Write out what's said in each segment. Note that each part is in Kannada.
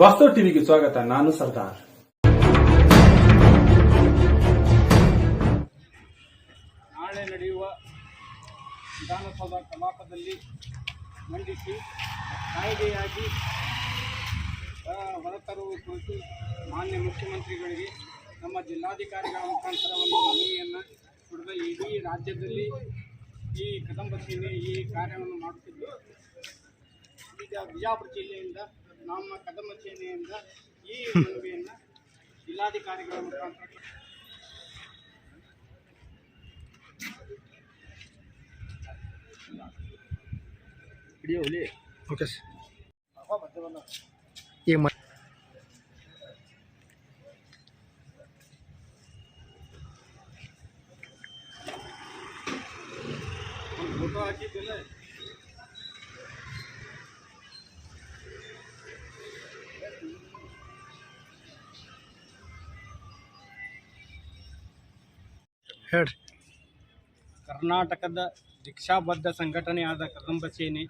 ವಾಸ್ತವ ಟಿವಿಗೆ ಸ್ವಾಗತ, ನಾನು ಸರ್ದಾರ್. ನಾಳೆ ನಡೆಯುವ ವಿಧಾನಸೌಧ ಕಲಾಪದಲ್ಲಿ ಮಂಡಿಸಿ ಕಾಯ್ದೆಯಾಗಿ ಹೊರತರುವ ಕುರಿತು ಮಾನ್ಯ ಮುಖ್ಯಮಂತ್ರಿಗಳಿಗೆ ನಮ್ಮ ಜಿಲ್ಲಾಧಿಕಾರಿಗಳ ಮುಖಾಂತರ ಒಂದು ಮನವಿಯನ್ನು ಕೊಡದ ಇಡೀ ರಾಜ್ಯದಲ್ಲಿ ಈ ಕದಂಬ ಸೇನೆ ಈ ಕಾರ್ಯವನ್ನು ಮಾಡುತ್ತಿದ್ದು, ಈಗ ಬಿಜಾಪುರ ಜಿಲ್ಲೆಯಿಂದ ನಮ್ಮ ಕದಂಬ ಸೇನೆಯಿಂದ ಈ ಮನವಿಯನ್ನು ಜಿಲ್ಲಾಧಿಕಾರಿಗಳ ಮುಖಾಂತರ ಓಕೆ ಈಗ ಮ ಫೋಟೋ ಹಾಕಿದ್ದಿಲ್ಲ ಹೇಳ್ರಿ. ಕರ್ನಾಟಕದ ದೀಕ್ಷಾಬದ್ಧ ಸಂಘಟನೆಯಾದ ಕದಂಬ ಸೇನೆ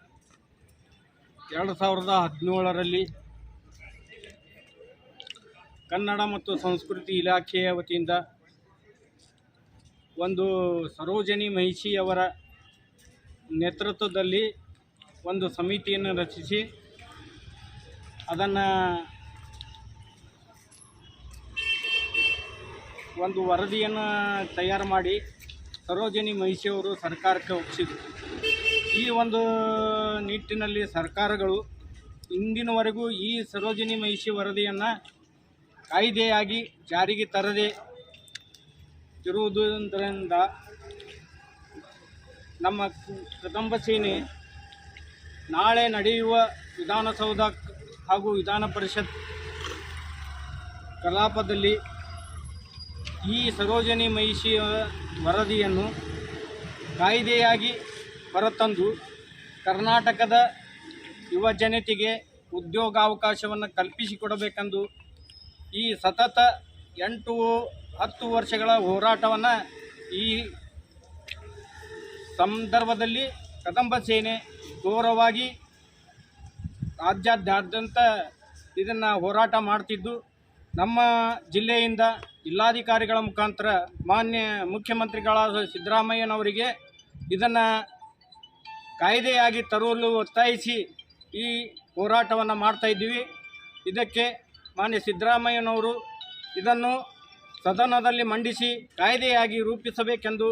ಎರಡು ಸಾವಿರದ ಹದಿನೇಳರಲ್ಲಿ ಕನ್ನಡ ಮತ್ತು ಸಂಸ್ಕೃತಿ ಇಲಾಖೆಯ ವತಿಯಿಂದ ಒಂದು ಸರೋಜಿನಿ ಮಹಿಷಿಯವರ ನೇತೃತ್ವದಲ್ಲಿ ಒಂದು ಸಮಿತಿಯನ್ನು ರಚಿಸಿ ಅದನ್ನು ಒಂದು ವರದಿಯನ್ನು ತಯಾರು ಮಾಡಿ ಸರೋಜಿನಿ ಮಹಿಷಿಯವರು ಸರ್ಕಾರಕ್ಕೆ ಒಪ್ಪಿಸಿದರು ಈ ಒಂದು ನಿಟ್ಟಿನಲ್ಲಿ ಸರ್ಕಾರಗಳು ಇಂದಿನವರೆಗೂ ಈ ಸರೋಜಿನಿ ಮಹಿಷಿ ವರದಿಯನ್ನು ಕಾಯ್ದೆಯಾಗಿ ಜಾರಿಗೆ ತರದೆ ಇರುವುದರಿಂದ ನಮ್ಮ ಕದಂಬ ಸೇನೆ ನಾಳೆ ನಡೆಯುವ ವಿಧಾನಸೌಧ ಹಾಗೂ ವಿಧಾನ ಪರಿಷತ್ ಕಲಾಪದಲ್ಲಿ ಈ ಸರೋಜಿನಿ ಮಹಿಷಿಯ ವರದಿಯನ್ನು ಕಾಯ್ದೆಯಾಗಿ ಹೊರತಂದು ಕರ್ನಾಟಕದ ಯುವ ಜನತೆಗೆ ಉದ್ಯೋಗಾವಕಾಶವನ್ನು ಕಲ್ಪಿಸಿಕೊಡಬೇಕೆಂದು ಈ ಸತತ ಎಂಟು ಹತ್ತು ವರ್ಷಗಳ ಹೋರಾಟವನ್ನು ಈ ಸಂದರ್ಭದಲ್ಲಿ ಕದಂಬ ಸೇನೆ ಗೌರವವಾಗಿ ರಾಜ್ಯಾದ್ಯಂತ ಇದನ್ನು ಹೋರಾಟ ಮಾಡ್ತಿದ್ದು. ನಮ್ಮ ಜಿಲ್ಲೆಯಿಂದ ಜಿಲ್ಲಾಧಿಕಾರಿಗಳ ಮುಖಾಂತರ ಮಾನ್ಯ ಮುಖ್ಯಮಂತ್ರಿಗಳಾದ ಸಿದ್ದರಾಮಯ್ಯನವರಿಗೆ ಇದನ್ನು ಕಾಯ್ದೆಯಾಗಿ ತರಲು ಒತ್ತಾಯಿಸಿ ಈ ಹೋರಾಟವನ್ನು ಮಾಡ್ತಾ ಇದ್ದೀವಿ. ಇದಕ್ಕೆ ಮಾನ್ಯ ಸಿದ್ದರಾಮಯ್ಯನವರು ಇದನ್ನು ಸದನದಲ್ಲಿ ಮಂಡಿಸಿ ಕಾಯ್ದೆಯಾಗಿ ರೂಪಿಸಬೇಕೆಂದು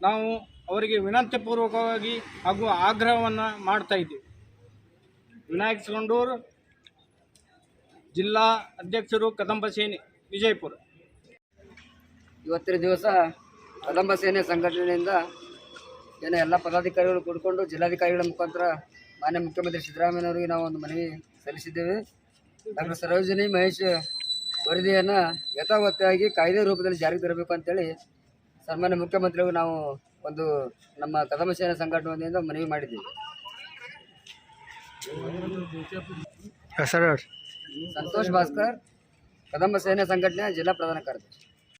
ನಾವು ಅವರಿಗೆ ವಿನಂತಿಪೂರ್ವಕವಾಗಿ ಹಾಗೂ ಆಗ್ರಹವನ್ನು ಮಾಡ್ತಾ ಇದ್ದೀವಿ. ವಿನಾಯಕ್ ಸಂಡೂರು ಜಿಲ್ಲಾ ಅಧ್ಯಕ್ಷರು ಕದಂಬ ಸೇನೆ ವಿಜಯಪುರ. ಇವತ್ತಿನ ದಿವಸ ಕದಂಬ ಸೇನೆ ಸಂಘಟನೆಯಿಂದ ಏನು ಎಲ್ಲ ಪದಾಧಿಕಾರಿಗಳು ಕೂಡಿಕೊಂಡು ಜಿಲ್ಲಾಧಿಕಾರಿಗಳ ಮುಖಾಂತರ ಮಾನ್ಯ ಮುಖ್ಯಮಂತ್ರಿ ಸಿದ್ದರಾಮಯ್ಯನವರಿಗೆ ನಾವು ಒಂದು ಮನವಿ ಸಲ್ಲಿಸಿದ್ದೇವೆ. ಡಾಕ್ಟರ್ ಸರೋಜಿನಿ ಮಹೇಶ್ ವರದಿಯನ್ನು ಯಥಾವತ್ತಾಗಿ ಕಾಯ್ದೆ ರೂಪದಲ್ಲಿ ಜಾರಿಗೆ ತರಬೇಕು ಅಂತೇಳಿ ಸನ್ಮಾನ್ಯ ಮುಖ್ಯಮಂತ್ರಿಗಳು ನಾವು ಒಂದು ನಮ್ಮ ಕದಂಬ ಸೇನೆ ಸಂಘಟನೆಯಿಂದ ವತಿಯಿಂದ ಮನವಿ ಮಾಡಿದ್ದೀವಿ. ಹೆಸರು ಹೇಳ್ರಿ ಸಂತೋಷ್ ಭಾಸ್ಕರ್ ಕದಂಬ ಸೇನೆ ಸಂಘಟನೆಯ ಜಿಲ್ಲಾ ಪ್ರಧಾನ ಕಾರ್ಯದರ್ಶಿ